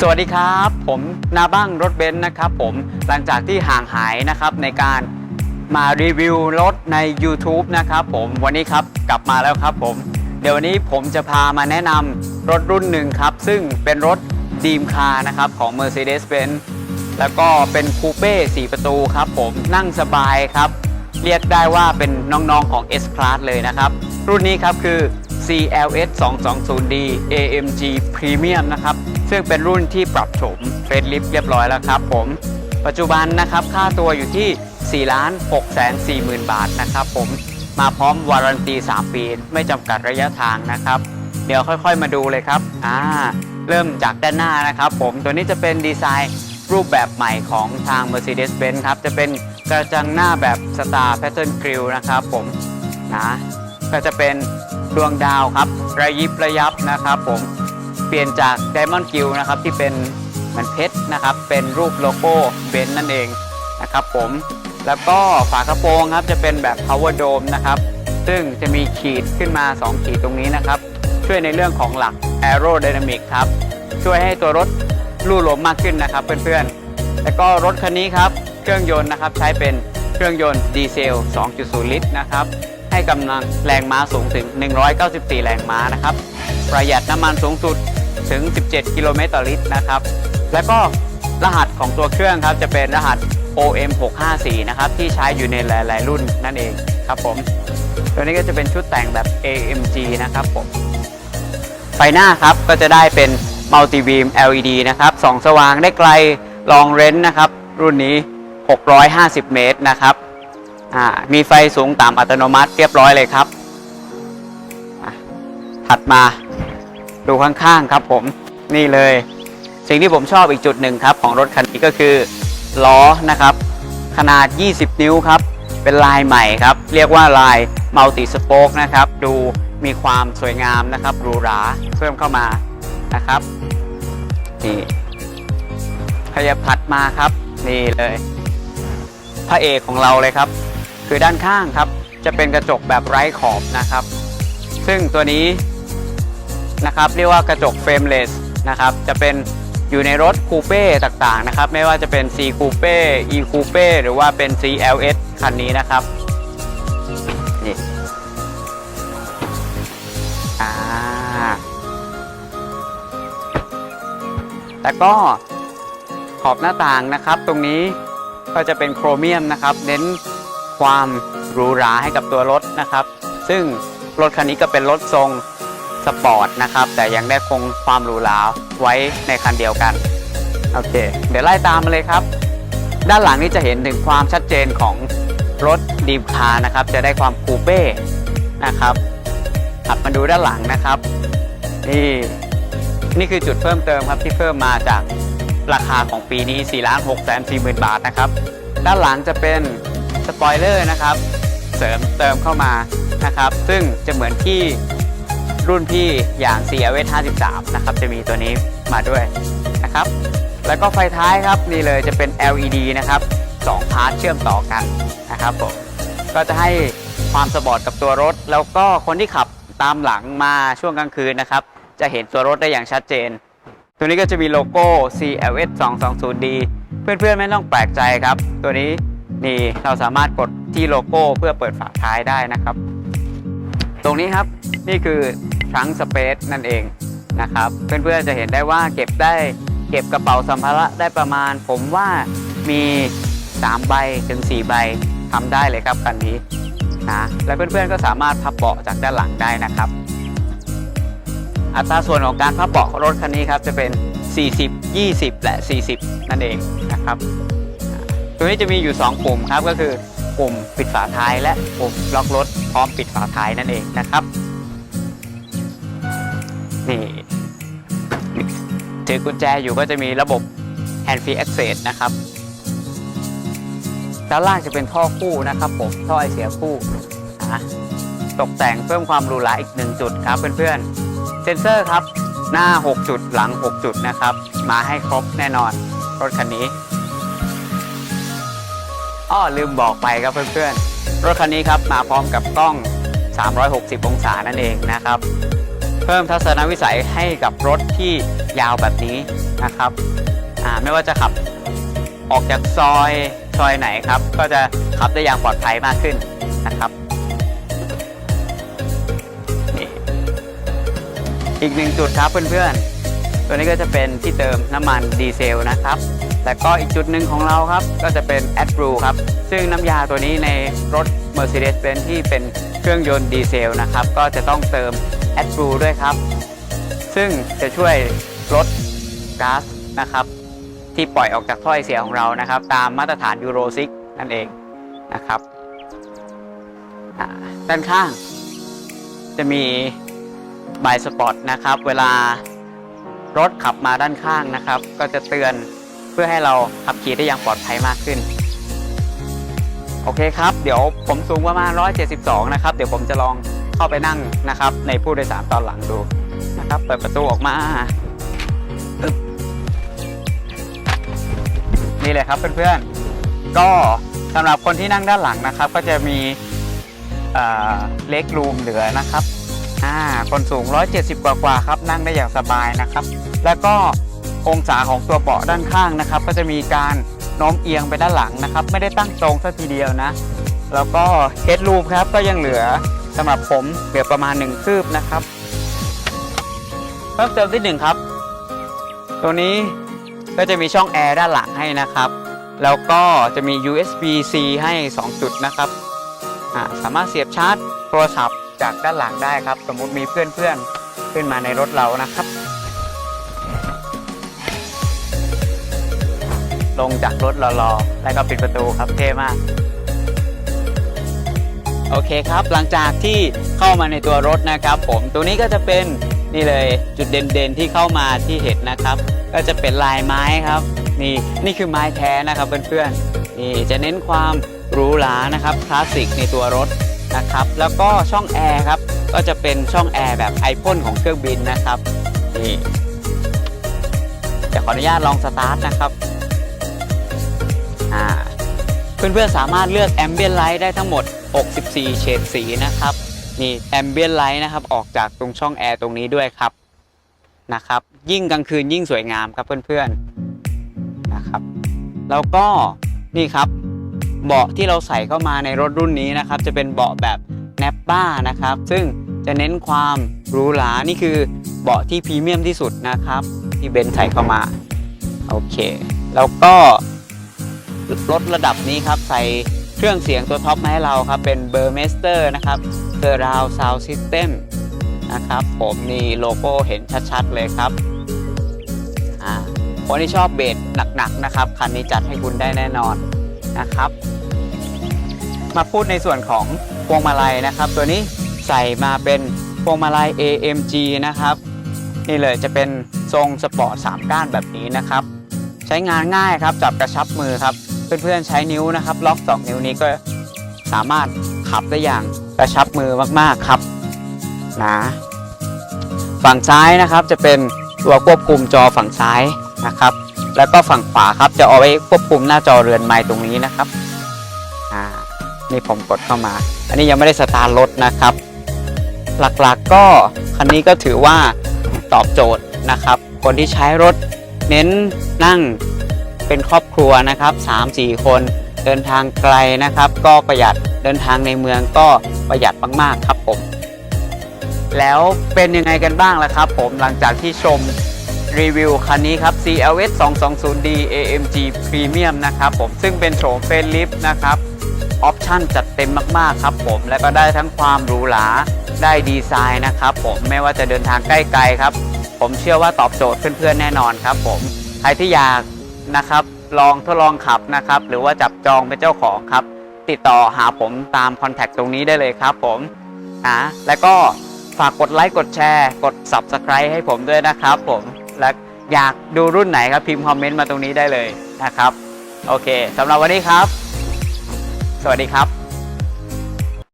สวัสดีครับ ผมนาบ้างรถเบนซ์นะครับผมหลังจากที่ห่างหายนะครับในการมารีวิวรถใน YouTube นะครับผมวันนี้ครับกลับมาแล้วครับผม เดี๋ยววันนี้ผมจะพามาแนะนำรถรุ่นหนึ่งครับ ซึ่งเป็นรถดีมคาร์นะครับของ Mercedes-Benz แล้วก็เป็นคูเป้4ประตูครับผมนั่งสบายครับ เรียกได้ว่าเป็นน้องๆของ S Class เลยนะครับ รุ่นนี้ครับคือ CLS 220D AMG Premium นะครับ ซึ่งเป็นรุ่นที่ปรับโฉมเฟร l ลิฟเรียบร้อยแล้วครับผม ปัจจุบันนะครับค่าตัวอยู่ที่ 4 6 4 0 0 0 0 บาทนะครับผมมาพร้อมวารันตี 3 ปี ไม่จำกัดระยะทางนะครับ เดี๋ยวค่อยๆมาดูเลยครับอ่าเริ่มจากด้านหน้านะครับผมตัวนี้จะเป็นดีไซน์รูปแบบใหม่ของทาง Mercedes-Benz ครับ จะเป็นกระจังหน้าแบบ Star Pattern Grille นะครับผมนะก็จะเป็นดวงดาวครับ ระยิบระยับนะครับผม ปลี่ยนจาก Diamond Grill นะครับที่เป็นเหมือนเพชรนะครับ เป็นรูปโลโก้เบนนั่นเองนะครับผมแล้วก็ฝากระโปรงครับจะเป็นแบบ Power Dome นะครับ ซึ่งจะมีขีดขึ้นมา 2 ขีดตรงนี้นะครับ ช่วยในเรื่องของหลัก Aerodynamic ครับ ช่วยให้ตัวรถลู่ลมมากขึ้นนะครับเพื่อนๆ แล้วก็รถคันนี้ครับ เครื่องยนต์นะครับใช้เป็นเครื่องยนต์ดีเซล 2.0 ลิตรนะครับ ให้กำลังแรงม้าสูงถึง 194 แรงม้านะครับ ประหยัดน้ำมันสูงสุด ถึง 17 กิโลเมตรต่อลิตรนะครับ แล้วก็รหัสของตัวเครื่องครับจะเป็นรหัส OM 654 นะครับที่ใช้อยู่ในหลาย ๆ รุ่นนั่นเองครับผม ตัวนี้ก็จะเป็นชุดแต่งแบบ AMG นะครับผม ไฟหน้าครับก็จะได้เป็น Multi Beam LED นะครับส่องสว่างได้ไกลลองเรนนะครับ รุ่นนี้ 650 เมตรนะครับมีไฟสูงต่ำอัตโนมัติเรียบร้อยเลยครับ ถัดมา ดูข้างๆครับผมนี่เลย สิ่งที่ผมชอบอีกจุดหนึ่งครับ ของรถคันนี้ก็คือล้อนะครับ ขนาด 20 นิ้วครับ เป็นลายใหม่ครับ เรียกว่าลายมัลติสโป๊กนะครับ ดูมีความสวยงามนะครับหรูหราเพิ่มเข้ามานะครับนี่ขยับถัดมาครับ นี่เลย พระเอกของเราเลยครับ คือด้านข้างครับ จะเป็นกระจกแบบไร้ขอบนะครับ ซึ่งตัวนี้ นะครับ เรียกว่ากระจกเฟรมเลสนะครับ จะเป็นอยู่ในรถคูเป้ต่างๆนะครับ ไม่ว่าจะเป็น C คูเป้ E คูเป้หรือว่าเป็น CLS คันนี้นะครับนี่อ่าแล้วก็ขอบหน้าต่างนะครับ ตรงนี้ก็จะเป็นโครเมียมนะครับ เน้นความหรูหราให้กับตัวรถนะครับ ซึ่งรถคันนี้ก็เป็นรถทรง สปอร์ตนะครับ แต่ยังได้คงความหรูหราไว้ในคันเดียวกัน โอเค เดี๋ยวไล่ตามมาเลยครับ ด้านหลังนี้จะเห็นถึงความชัดเจนของรถดีมคาร์นะครับ จะได้ความคูเป้นะครับขับมาดูด้านหลังนะครับ นี่นี่คือจุดเพิ่มเติมครับที่เพิ่มมาจากราคาของปีนี้ 4 6 4 0 0 0 0บาทนะครับ ด้านหลังจะเป็นสปอยเลอร์นะครับ เสริมเติมเข้ามานะครับ ซึ่งจะเหมือนที่ รุ่นพี่อย่าง CRV 53 นะครับ จะมีตัวนี้มาด้วยนะครับ แล้วก็ไฟท้ายครับนี่เลยจะเป็น LED นะครับ2พาร์ทเชื่อมต่อกันนะครับผมก็จะให้ความสปอร์ตกับตัวรถ แล้วก็คนที่ขับตามหลังมาช่วงกลางคืนนะครับ จะเห็นตัวรถได้อย่างชัดเจน ตัวนี้ก็จะมีโลโก้ CLS 220D เพื่อนๆไม่ต้องแปลกใจครับ ตัวนี้นี่เราสามารถกดที่โลโก้เพื่อเปิดฝาท้ายได้นะครับ ตรงนี้ครับนี่คือ trunk space นั่นเองนะครับ เพื่อนๆจะเห็นได้ว่าเก็บได้เก็บกระเป๋าสัมภาระได้ประมาณ ผมว่ามี 3 ใบถึง 4 ใบทำได้เลยครับคันนี้นะและเพื่อนๆก็สามารถพับเบาะจากด้านหลังได้นะครับ อัตราส่วนของการพับเบาะรถคันนี้ครับจะเป็น 40 20 และ 40 นั่นเองนะครับตัวนี้จะมีอยู่ 2 ปุ่มครับก็คือปุ่มปิดฝาท้ายและปุ่มล็อกรถพร้อมปิดฝาท้ายนั่นเองนะครับ นี่ถือกุญแจอยู่ก็จะมีระบบ hand free access นะครับ ด้านล่างจะเป็นท่อคู่นะครับผมท่อไอเสียคู่นะตกแต่งเพิ่มความหรูหราอีกหนึ่งจุดครับเพื่อนๆ เซ็นเซอร์ครับ หน้า 6 จุดหลัง 6 จุดนะครับ มาให้ครบแน่นอน รถคันนี้อ้อลืมบอกไปครับเพื่อนๆ รถคันนี้ครับมาพร้อมกับกล้อง 360 องศานั่นเองนะครับ เพิ่มทัศนวิสัยให้กับรถที่ยาวแบบนี้นะครับไม่ว่าจะขับออกจากซอยซอยไหนครับ ก็จะขับได้อย่างปลอดภัยมากขึ้นนะครับนี่อีกหนึ่งจุดครับเพื่อนๆ ตัวนี้ก็จะเป็นที่เติมน้ำมันดีเซลนะครับแล้วก็อีกจุดหนึ่งของเราครับ ก็จะเป็น a d b r e w ครับ ซึ่งน้ำยาตัวนี้ในรถ Mercedes-Benz ที่เป็นเครื่องยนต์ดีเซลนะครับ ก็จะต้องเติม a d b r e ด้วยครับ ซึ่งจะช่วยลดก๊าซนะครับ ที่ปล่อยออกจากถ้อยเสียของเรานะครับ ตามมาตรฐานยูโร6นั่นเองนะครับด้านข้าง จะมีบายสปอตนะครับ เวลารถขับมาด้านข้างนะครับ ก็จะเตือนเพื่อให้เราขับขี่ได้อย่างปลอดภัยมากขึ้น โอเคครับ เดี๋ยวผมสูงประมาณ 172 นะครับ เดี๋ยวผมจะลองเข้าไปนั่งนะครับ ในผู้โดยสารตอนหลังดูนะครับ เปิดประตูออกมา นี่เลยครับเพื่อนๆ ก็สำหรับคนที่นั่งด้านหลังนะครับ ก็จะมีเล็กรูมเหลือนะครับคนสูง 170 กว่ากว่าๆครับ นั่งได้อย่างสบายนะครับ แล้วก็องศาของตัวเบาะด้านข้างนะครับ ก็จะมีการ โน้มเอียงไปด้านหลังนะครับ ไม่ได้ตั้งตรงสัทีเดียวนะ แล้วก็เฮดรูมครับก็ยังเหลือสำหรับผมเหลือประมาณ1คืบนะครับ เพิ่มเติมที่หนึ่งครับ ตัวนี้ก็จะมีช่องแอร์ด้านหลังให้นะครับ แล้วก็จะมี USB-C ให้ 2 จุดนะครับสามารถเสียบชาร์จโทรศัพท์จากด้านหลังได้ครับ สมมุติมีเพื่อนๆขึ้นมาในรถเรานะครับ ลงจากรถรอๆแล้วก็ปิดประตูครับเท่มาก โอเคครับหลังจากที่เข้ามาในตัวรถนะครับ ผมตัวนี้ก็จะเป็นนี่เลยจุดเด่นๆที่เข้ามาที่เห็นนะครับ ก็จะเป็นลายไม้ครับ นี่นี่คือไม้แท้นะครับเพื่อนๆนี่จะเน้นความหรูหรานะครับคลาสสิกในตัวรถนะครับแล้วก็ช่องแอร์ครับก็จะเป็นช่องแอร์แบบไอพ่นของเครื่องบินนะครับนี่เดี๋ยวขออนุญาตลองสตาร์ทนะครับ เพื่อนๆสามารถเลือก Ambient Light ได้ทั้งหมด 64 เฉดสีนะครับนี่ Ambient Light นะครับออกจากตรงช่องแอร์ตรงนี้ด้วยครับนะครับ ยิ่งกลางคืนยิ่งสวยงามครับเพื่อนๆนะครับ แล้วก็นี่ครับเบาะที่เราใส่เข้ามาในรถรุ่นนี้นะครับ จะเป็นเบาะแบบ n a p ป้านะครับ ซึ่งจะเน้นความหรูหรานี่คือเบาะที่พรีเมียมที่สุดนะครับ ที่เบนซ์ใส่เข้ามา โอเค แล้วก็ รถระดับนี้ครับ ใส่เครื่องเสียงตัวท็อปมาให้เราครับ เป็นเบอร์เมสเตอร์นะครับเซอร์ราวซาวซิสเต็มนะครับ ผมนี่โลโก้เห็นชัดๆเลยครับอ่าคนที่ชอบเบสหนักๆนะครับ คันนี้จัดให้คุณได้แน่นอนนะครับ มาพูดในส่วนของพวงมาลัยนะครับ ตัวนี้ใส่มาเป็นพวงมาลัย AMG นะครับ นี่เลยจะเป็นทรงสปอร์ต3ก้านแบบนี้นะครับ ใช้งานง่ายครับจับกระชับมือครับ เพื่อนๆใช้นิ้วนะครับ ล็อก 2 นิ้วนี้ก็สามารถขับได้อย่างกระชับมือมากๆครับนะฝั่งซ้ายนะครับจะเป็นตัวควบคุมจอฝั่งซ้ายนะครับ แล้วก็ฝั่งขวาครับจะเอาไว้ควบคุมหน้าจอเรือนไม้ตรงนี้นะครับอ่านี่ผมกดเข้ามา อันนี้ยังไม่ได้สตาร์ทรถนะครับ หลักๆก็คันนี้ก็ถือว่าตอบโจทย์นะครับ คนที่ใช้รถเน้นนั่ง เป็นครอบครัวนะครับ 3-4 คนเดินทางไกลนะครับ ก็ประหยัดเดินทางในเมืองก็ประหยัดมากๆครับผม แล้วเป็นยังไงกันบ้างล่ะครับ ผมหลังจากที่ชมรีวิวคันนี้ครับ CLS 220D AMG Premium นะครับผมซึ่งเป็นโฉมเฟรนลิฟนะครับออปชั่นจัดเต็มมาก ๆ ครับผม และก็ได้ทั้งความหรูหราได้ดีไซน์นะครับผมไม่ว่าจะเดินทางใกล้ไกลครับ ผมเชื่อว่าตอบโจทย์เพื่อนๆแน่นอนครับผม ใครที่อยาก นะครับ ลองทดลองขับนะครับ หรือว่าจับจองเป็นเจ้าของครับ ติดต่อหาผมตามคอนแทคตรงนี้ได้เลยครับผมนะและก็ฝากกดไลค์กดแชร์กด Subscribe ให้ผมด้วยนะครับผมและอยากดูรุ่นไหนครับพิมพ์คอมเมนต์มาตรงนี้ได้เลยนะครับ โอเคสำหรับวันนี้ครับ สวัสดีครับ